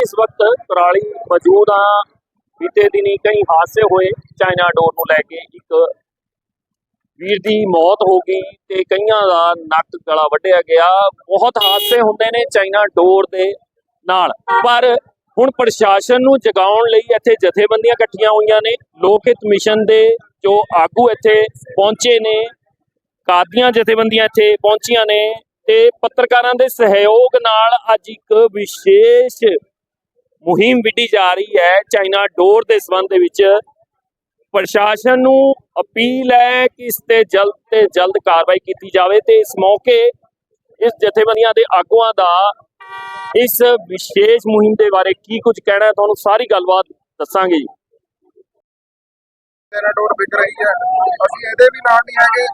ਇਸ ਵਕਤ ਕੁਰਾਲੀ ਮੌਜੂਦ ਹਾਂ ਬੀਤੇ ਦਿਨੀ ਕਈ ਹਾਦਸੇ ਹੋਏ ਚਾਈਨਾ ਡੋਰ ਨੂੰ ਲੈ ਕੇ। ਇੱਕ ਵੀਰ ਦੀ ਮੌਤ ਹੋ ਗਈ ਤੇ ਕਈਆਂ ਦਾ ਨੱਕ ਗਲਾ ਵੱਢਿਆ ਗਿਆ। ਬਹੁਤ ਹਾਦਸੇ ਹੁੰਦੇ ਨੇ ਚਾਈਨਾ ਡੋਰ ਦੇ ਨਾਲ। ਪਰ ਹੁਣ ਪ੍ਰਸ਼ਾਸਨ ਨੂੰ ਜਗਾਉਣ ਲਈ ਇੱਥੇ ਜਥੇਬੰਦੀਆਂ ਇਕੱਠੀਆਂ ਹੋਈਆਂ ਨੇ। ਲੋਕ ਹਿੱਤ ਮਿਸ਼ਨ ਦੇ ਜੋ ਆਗੂ ਇੱਥੇ ਪਹੁੰਚੇ ਨੇ, ਕਾਦੀਆਂ ਜਥੇਬੰਦੀਆਂ ਇੱਥੇ ਪਹੁੰਚੀਆਂ ਨੇ ਤੇ ਪੱਤਰਕਾਰਾਂ ਦੇ ਸਹਿਯੋਗ ਨਾਲ ਅੱਜ ਇੱਕ ਵਿਸ਼ੇਸ਼ ਮੁਹਿੰਮ ਵਿੱਢੀ ਜਾ ਰਹੀ ਹੈ ਚਾਈਨਾ ਡੋਰ ਦੇ ਸੰਬੰਧ ਦੇ ਵਿੱਚ। ਪ੍ਰਸ਼ਾਸਨ ਨੂੰ ਅਪੀਲ ਹੈ ਕਿ ਇਸ ਤੇ ਜਲਦ ਤੇ ਜਲਦ ਕਾਰਵਾਈ ਕੀਤੀ ਜਾਵੇ ਤੇ ਇਸ ਮੌਕੇ ਇਸ ਜਥੇਬੰਦੀਆਂ ਦੇ ਆਗੂਆਂ ਦਾ ਇਸ ਵਿਸ਼ੇਸ਼ ਮੁਹਿੰਮ ਦੇ ਬਾਰੇ ਕੀ ਕੁਝ ਕਹਿਣਾ ਹੈ ਤੁਹਾਨੂੰ ਸਾਰੀ ਗੱਲਬਾਤ ਦੱਸਾਂਗੇ ਜੀ। ਤੇਰਾ ਡੋਰ ਵਿਕ ਰਹੀ ਹੈ। ਅਸੀਂ ਇਹਦੇ ਵੀ ਨਾਲ ਨਹੀਂ ਹੈਗੇ।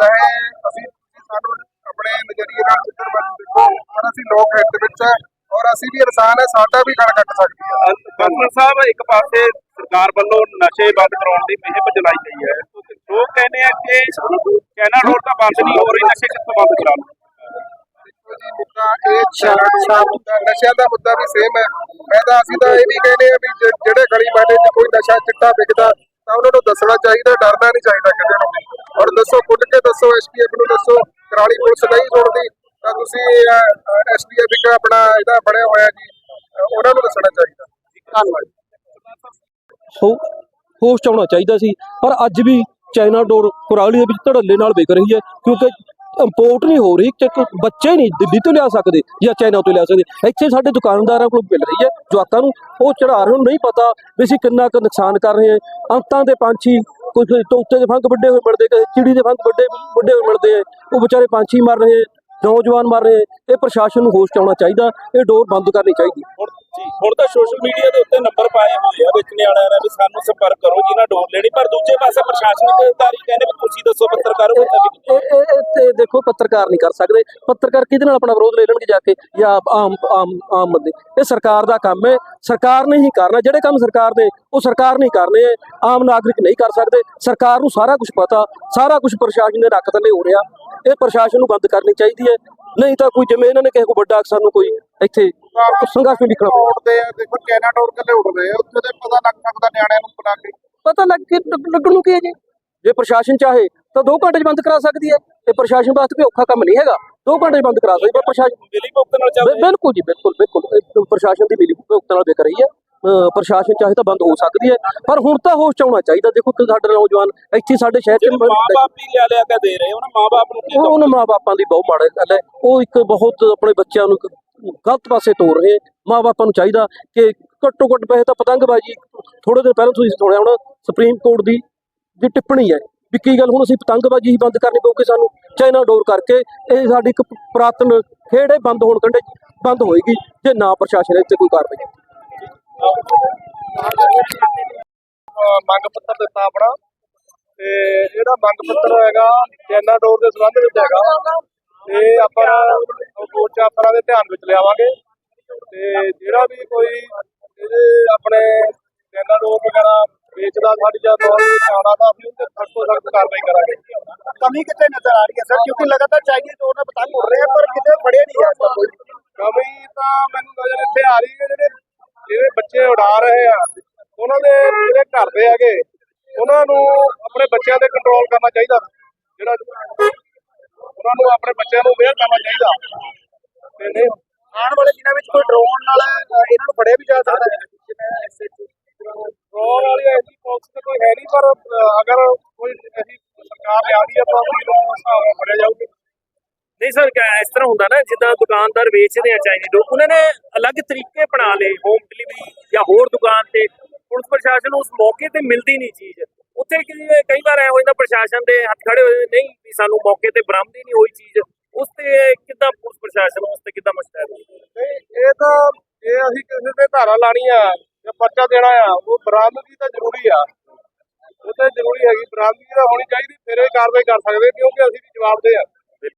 ਚਾਹੇ ਅਸੀਂ ਸਾਨੂੰ ਆਪਣੇ ਨਜ਼ਰੀਏ ਨਾਲ ਜਿੱਧਰ ਮਰਜ਼ੀ ਦੇਖੋ, ਪਰ ਅਸੀਂ ਲੋਕ ਹਿੱਤ ਵਿੱਚ ਔਰ ਅਸੀਂ ਵੀ ਇਨਸਾਨ ਹੈ ਸਾਡਾ ਵੀ ਗਲ ਕੱਟ ਸਕਦੀ ਹੈ। ਗਵਰਨਰ ਸਾਹਿਬ ਇੱਕ ਪਾਸੇ ਸਰਕਾਰ ਵੱਲੋਂ ਨਸ਼ੇ ਬੰਦ ਕਰਾਉਣ ਦੀ ਮੁਹਿੰਮ ਚਲਾਈ ਗਈ ਹੈ। ਲੋਕ ਕਹਿੰਦੇ ਆ ਕਿ ਕੈਨਾ ਰੋਡ ਤਾਂ ਬੰਦ ਨਹੀਂ ਹੋ ਰਹੀ ਨਸ਼ੇ ਕਿੱਥੋਂ ਬੰਦ ਕਰਾ ਲਓ ਮੁੱਦਾ ਇਹ ਦਾ ਮੁੱਦਾ ਨਸ਼ਿਆਂ ਦਾ ਮੁੱਦਾ ਵੀ ਸੇਮ ਹੈ। ਮੈਂ ਤਾਂ ਅਸੀਂ ਤਾਂ ਇਹ ਵੀ ਕਹਿੰਦੇ ਆ ਵੀ ਜਿਹੜੇ ਗਲੀ ਮਹੱਲੇ 'ਚ ਕੋਈ ਨਸ਼ਾ ਚਿੱਟਾ ਵਿਕਦਾ ਤਾਂ ਉਹਨਾਂ ਨੂੰ ਦੱਸਣਾ ਚਾਹੀਦਾ ਡਰਨਾ ਨਹੀਂ ਚਾਹੀਦਾ ਕਿਸੇ ਨੂੰ ਔਰ ਦੱਸੋ ਖੁੱਲ ਕੇ ਦੱਸੋ ਐਸਪੀਐਫ ਨੂੰ ਦੱਸੋ ਕਰਾਲੀ ਪੁਲਿਸ ਨਹੀਂ ਸੁਣਦੀ ਤਾਂ ਤੁਸੀਂ ਐਸਪੀਐਫ ਇੱਕ ਆਪਣਾ ਇਹਦਾ ਬਣਿਆ ਹੋਇਆ ਜੀ ਉਹਨਾਂ ਨੂੰ ਦੱਸਣਾ ਚਾਹੀਦਾ। ਧੰਨਵਾਦ। ਹੋ ਹੋਸ਼ ਆਉਣਾ ਚਾਹੀਦਾ ਸੀ ਪਰ ਅੱਜ ਵੀ ਚਾਈਨਾ ਡੋਰ ਕੁਰਾਲੀ ਦੇ ਵਿੱਚ ਧੜੱਲੇ ਨਾਲ ਵਿਕ ਰਹੀ ਹੈ ਕਿਉਂਕਿ ਇੰਪੋਰਟ ਨਹੀਂ ਹੋ ਰਹੀ ਕਿ ਬੱਚੇ ਨਹੀਂ ਦਿੱਲੀ ਤੋਂ ਲਿਆ ਸਕਦੇ ਜਾਂ ਚਾਈਨਾ ਤੋਂ ਲਿਆ ਸਕਦੇ। ਇੱਥੇ ਸਾਡੇ ਦੁਕਾਨਦਾਰਾਂ ਕੋਲ ਮਿਲ ਰਹੀ ਹੈ ਜਵਾਕਾਂ ਨੂੰ ਉਹ ਚੜਾ ਨੂੰ ਨਹੀਂ ਪਤਾ ਵੀ ਅਸੀਂ ਕਿੰਨਾ ਕੁ ਨੁਕਸਾਨ ਕਰ ਰਹੇ ਹਾਂ। ਅੰਤਾਂ ਦੇ ਪੰਛੀ ਕੁਝ ਤੋਤੇ ਦੇ ਫੰਗ ਵੱਡੇ ਹੋਏ ਮਿਲਦੇ ਕਦੇ ਚਿੜੀ ਦੇ ਫੰਗ ਵੱਡੇ ਵੱਡੇ ਹੋਏ ਮਿਲਦੇ ਆ ਉਹ ਵਿਚਾਰੇ ਪੰਛੀ ਮਰ ਰਹੇ ਆ, ਨੌਜਵਾਨ ਮਰ ਰਹੇ ਇਹ ਪ੍ਰਸ਼ਾਸਨ ਨੂੰ ਹੋਸ਼ 'ਚ ਆਉਣਾ ਚਾਹੀਦਾ, ਇਹ ਡੋਰ ਬੰਦ ਕਰਨੀ ਚਾਹੀਦੀ। ਹੁਣ ਤਾਂ ਸੋਸ਼ਲ ਮੀਡੀਆ ਦੇ ਉੱਤੇ ਨੰਬਰ ਪਾਏ ਵੇਚਣੇ ਵਾਲਿਆਂ ਨੇ ਵੀ ਸਾਨੂੰ ਸੰਪਰਕ ਕਰੋ ਜਿਹਨਾਂ ਡੋਰ ਲੈਣੀ, ਪਰ ਦੂਜੇ ਪਾਸੇ ਪ੍ਰਸ਼ਾਸਨਿਕ ਅਧਿਕਾਰੀ ਕਹਿੰਦੇ ਵੀ ਤੁਸੀਂ ਦੱਸੋ ਪੱਤਰਕਾਰੋ ਕਿੱਥੇ ਵੀ ਇਹ ਇਹ- ਤੇ ਦੇਖੋ, ਪੱਤਰਕਾਰ ਨਹੀਂ ਕਰ ਸਕਦੇ। ਪੱਤਰਕਾਰ ਕਿਹਦੇ ਨਾਲ ਆਪਣਾ ਵਿਰੋਧ ਲੈ ਲੈਣਗੇ ਜਾ ਕੇ? ਜਾਂ ਆਮ ਆਮ ਆਮ ਬੰਦੇ। ਇਹ ਸਰਕਾਰ ਦਾ ਕੰਮ ਹੈ। ਸਰਕਾਰ ਨੇ ਹੀ ਕਰਨਾ। ਜਿਹੜੇ ਕੰਮ ਸਰਕਾਰ ਦੇ, ਉਹ ਸਰਕਾਰ ਨਹੀਂ ਕਰਨੇ ਆਮ ਨਾਗਰਿਕ ਨਹੀਂ ਕਰ ਸਕਦੇ। ਸਰਕਾਰ ਨੂੰ ਸਾਰਾ ਕੁਝ ਪਤਾ। ਸਾਰਾ ਕੁਝ ਪ੍ਰਸ਼ਾਸਨ ਦੇ ਨੱਕ ਥੱਲੇ ਹੋ ਰਿਹਾ। ਇਹ ਪ੍ਰਸ਼ਾਸਨ ਨੂੰ ਬੰਦ ਕਰਨੀ ਚਾਹੀਦੀ ਹੈ। ਨਹੀਂ ਤਾਂ ਕੋਈ ਜਿਵੇਂ ਇਹਨਾਂ ਨੇ ਕਿਸੇ ਕੋ ਵੱਡਾ ਸਾਨੂੰ ਕੋਈ ਇੱਥੇ ਸੰਘਰਸ਼ ਵੀ ਲਿਖਣਾ। ਉੱਡਦੇ ਆ ਦੇਖੋ ਚਾਈਨਾ ਡੋਰ ਕੱਲੇ ਉੱਡਦੇ ਆ ਉੱਥੇ ਤੇ ਪਤਾ ਲੱਗ ਸਕਦਾ ਨਿਆਣਿਆਂ ਨੂੰ ਬਣਾ ਕੇ। ਪਤਾ ਲੱਗ ਕੇ ਲੱਗ- ਲੱਗਣ ਨੂੰ ਕੀ ਹੈ ਜੀ? ਜੇ ਪ੍ਰਸ਼ਾਸਨ ਚਾਹੇ ਤਾਂ 2 ਘੰਟੇ 'ਚ ਬੰਦ ਕਰਾ ਸਕਦੀ ਹੈ। ਇਹ ਪ੍ਰਸ਼ਾਸਨ ਵਾਸਤੇ ਕੋਈ ਔਖਾ ਕੰਮ ਨਹੀਂ ਹੈਗਾ। 2 ਘੰਟੇ 'ਚ ਬੰਦ ਕਰਾ ਸਕਦੀ ਪਰ ਪ੍ਰਸ਼ਾਸਨ ਬਿਲੀ ਭੁਗਤ ਨਾਲ ਚੱਲਦੇ ਬਿਲਕੁਲ ਜੀ ਬਿਲਕੁਲ ਬਿਲਕੁਲ। ਪ੍ਰਸ਼ਾਸਨ ਦੀ ਮਿਲੀ ਭੁਗਤ ਨਾਲ ਵਿਕ ਰਹੀ ਹੈ। ਪ੍ਰਸ਼ਾਸਨ ਚਾਹੇ ਤਾਂ ਬੰਦ ਹੋ ਸਕਦੀ ਹੈ। ਪਰ ਹੁਣ ਤਾਂ ਹੋਸ਼ 'ਚ ਆਉਣਾ ਚਾਹੀਦਾ। ਦੇਖੋ ਕਿ ਸਾਡੇ ਨੌਜਵਾਨ ਇੱਥੇ ਸਾਡੇ ਸ਼ਹਿਰ 'ਚ ਮਾਂ-ਬਾਪ ਵੀ ਲਿਆ ਲਿਆ ਕੇ ਦੇ ਰਹੇ ਉਹਨਾਂ ਮਾਂ-ਬਾਪ ਨੂੰ ਕੀ ਉਹ ਉਹਨਾਂ ਮਾਪਿਆਂ ਦੀ ਬਹੁਤ ਮਾੜੀ ਗੱਲ ਹੈ। ਉਹ ਇੱਕ ਬਹੁਤ ਆਪਣੇ ਬੱਚਿਆਂ ਨੂੰ ਗਲਤ ਪਾਸੇ ਤੋਰ ਰਹੇ। ਮਾਪਿਆਂ ਨੂੰ ਚਾਹੀਦਾ ਕਿ ਘੱਟੋ ਘੱਟ ਪੈਸੇ ਤਾਂ ਪਤੰਗਬਾਜ਼ੀ ਥੋੜੇ ਦਿਨ ਪਹਿਲਾਂ ਤੁਸੀਂ ਸੁਣਿਆ ਹੋਣਾ ਸੁਪਰੀਮ ਕੋਰਟ ਦੀ ਦੀ ਟਿੱਪਣੀ ਹੈ ਵੀ ਕੀ ਗੱਲ ਹੁਣ ਅਸੀਂ ਪਤੰਗਬਾਜ਼ੀ ਹੀ ਬੰਦ ਕਰਨੀ ਪਊਗੀ ਸਾਨੂੰ ਚਾਈਨਾ ਡੋਰ ਕਰਕੇ, ਇਹ ਸਾਡੀ ਇੱਕ ਪੁਰਾਤਨ ਖੇਡ ਹੈ ਬੰਦ ਹੋਣ ਕੰਡੇ ਬੰਦ ਹੋਏਗੀ, ਜੇ ਨਾ ਪ੍ਰਸ਼ਾਸਨ ਇੱਥੇ ਕੋਈ ਕਾਰਵਾਈ ਮੰਗ ਪੱਤਰ ਦਿੱਤਾ ਆਪਣਾ, ਤੇ ਜਿਹੜਾ ਮੰਗ ਪੱਤਰ ਹੈਗਾ ਚਾਈਨਾ ਡੋਰ ਦੇ ਸੰਬੰਧ ਵਿੱਚ ਹੈਗਾ। ਇਹ ਆਪਾਂ ਕੋਚ ਆਪਣਾ ਦੇ ਧਿਆਨ ਵਿੱਚ ਲਿਆਵਾਂਗੇ। ਤੇ ਜਿਹੜਾ ਵੀ ਕੋਈ ਇਹਦੇ ਆਪਣੇ ਚਾਈਨਾ ਡੋਰ ਵਗੈਰਾ ਵੇਚਦਾ ਸਾਡੀ ਜਾਂ ਦੌਰ ਆਉਣਾ ਤਾਂ ਅਸੀਂ ਉਹਦੇ ਸਖਤ ਤੋਂ ਸਖਤ ਕਾਰਵਾਈ ਕਰਾਂਗੇ। ਕਮੀ ਕਿੱਥੇ ਨਜ਼ਰ ਆ ਰਹੀ ਹੈ ਸਰ? ਕਿਉਂਕਿ ਲਗਾਤਾਰ ਚਾਈਨੀਜ਼ ਡੋਰ ਨਾਲ ਪਤੰਗ ਉੱਡ ਰਹੇ ਪਰ ਕਿਤੇ ਫੜਿਆ ਨਹੀਂ ਜਾ ਰਿਹਾ। ਕੋਈ ਕਮੀ ਤਾਂ ਮੈਨੂੰ ਨਜ਼ਰ ਇੱਥੇ ਆ ਰਹੀ ਹੈ ਜਿਹੜੇ ਜਿਹੜੇ ਬੱਚੇ ਉਡਾ ਰਹੇ ਆ ਉਹਨਾਂ ਦੇ ਜਿਹੜੇ ਘਰ ਦੇ ਹੈਗੇ ਉਹਨਾਂ ਨੂੰ ਆਪਣੇ ਬੱਚਿਆਂ ਤੇ ਕੰਟਰੋਲ ਕਰਨਾ ਚਾਹੀਦਾ। ਉਹਨਾਂ ਨੂੰ ਆਪਣੇ ਬੱਚਿਆਂ ਨੂੰ ਅਵੇਅਰ ਕਰਨਾ ਚਾਹੀਦਾ। ਤੇ ਨਹੀਂ, ਆਉਣ ਵਾਲੇ ਦਿਨਾਂ ਵਿੱਚ ਕੋਈ ਡਰੋਨ ਨਾਲ ਇਹਨਾਂ ਨੂੰ ਫੜਿਆ ਵੀ ਜਾ ਸਕਦਾ ਹੈ। ਡਰੋਨ ਵਾਲੀ ਐਸੀ ਪੁਲਿਸ ਤੇ ਕੋਈ ਹੈ ਨਹੀਂ, ਪਰ ਅਗਰ ਕੋਈ ਐਸੀ ਸਰਕਾਰ ਲਿਆਦੀ ਹੈ, ਤਾਂ ਉਸ ਨੂੰ ਹਿਸਾਬ ਨਾਲ ਫੜਿਆ ਜਾਊਗਾ। ਨਹੀਂ ਸਰ ਇਸ ਤਰ੍ਹਾਂ ਹੁੰਦਾ ਨਾ, ਜਿੱਦਾਂ ਦੁਕਾਨਦਾਰ ਵੇਚਦੇ ਆ ਚਾਈਨੀ ਡੋਰ ਉਹਨਾਂ ਨੇ ਅਲੱਗ ਤਰੀਕੇ ਬਣਾ ਲਏ ਹੋਮ ਡਿਲੀਵਰੀ ਜਾਂ ਹੋਰ ਦੁਕਾਨ ਤੇ। ਪੁਲਿਸ ਪ੍ਰਸ਼ਾਸਨ ਉਸ ਮੌਕੇ ਤੇ ਮਿਲਦੀ ਨਹੀਂ ਚੀਜ਼। ਉੱਥੇ ਕਈ ਵਾਰ ਐ ਹੋ ਜਾਂਦਾ ਪ੍ਰਸ਼ਾਸਨ ਦੇ ਹੱਥ ਖੜੇ ਹੋਏ ਨਹੀਂ ਵੀ ਸਾਨੂੰ ਮੌਕੇ ਤੇ ਬਰਾਮਦ ਨਹੀਂ ਹੋਈ ਚੀਜ਼। ਉਸ ਤੇ ਕਿੱਦਾਂ ਪੁਲਿਸ ਪ੍ਰਸ਼ਾਸਨ ਉਸ ਤੇ ਕਿੱਦਾਂ ਮਸਲਾ ਇਹ ਤਾਂ ਜੇ ਅਸੀਂ ਕਿਸੇ ਤੇ ਧਾਰਾ ਲਾਣੀ ਆ ਜਾਂ ਪਰਚਾ ਦੇਣਾ ਆ, ਉਹ ਬਰਾਮਦਗੀ ਤਾਂ ਜ਼ਰੂਰੀ ਆ। ਉਹ ਤਾਂ ਜ਼ਰੂਰੀ ਹੈਗੀ ਬਰਾਮਦਗੀ ਤਾਂ ਹੋਣੀ ਚਾਹੀਦੀ, ਫਿਰ ਇਹ ਕਾਰਵਾਈ ਕਰ ਸਕਦੇ ਕਿਉਂਕਿ ਅਸੀਂ ਵੀ ਜਵਾਬਦੇ ਆ।